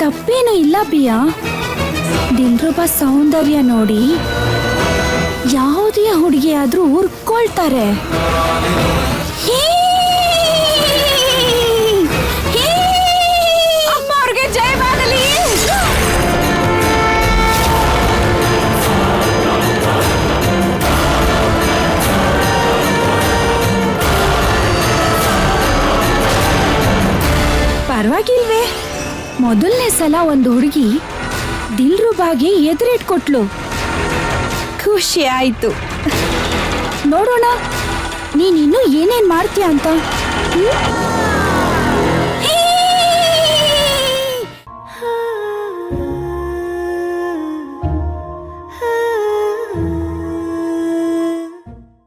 ಗುಲಾಬಿಯ ದಿಲ್ರುಬ ಸೌಂದರ್ಯ ನೋಡಿ. ಯಾವುದೇ ಹುಡುಗಿಯಾದ್ರೂ ಉರ್ಕೊಳ್ತಾರೆ ಪರವಾಗಿಲ್ವೇ? ಮೊದಲನೇ ಸಲ ಒಂದು ಹುಡುಗಿ ದಿಲ್ರುಬಾಗೆ ಎದುರಿಟ್ಕೊಟ್ಲು. ಖುಷಿ ಆಯ್ತು. ನೋಡೋಣ ನೀನಿನ್ನೂ ಏನೇನ್ ಮಾಡ್ತೀಯ ಅಂತ?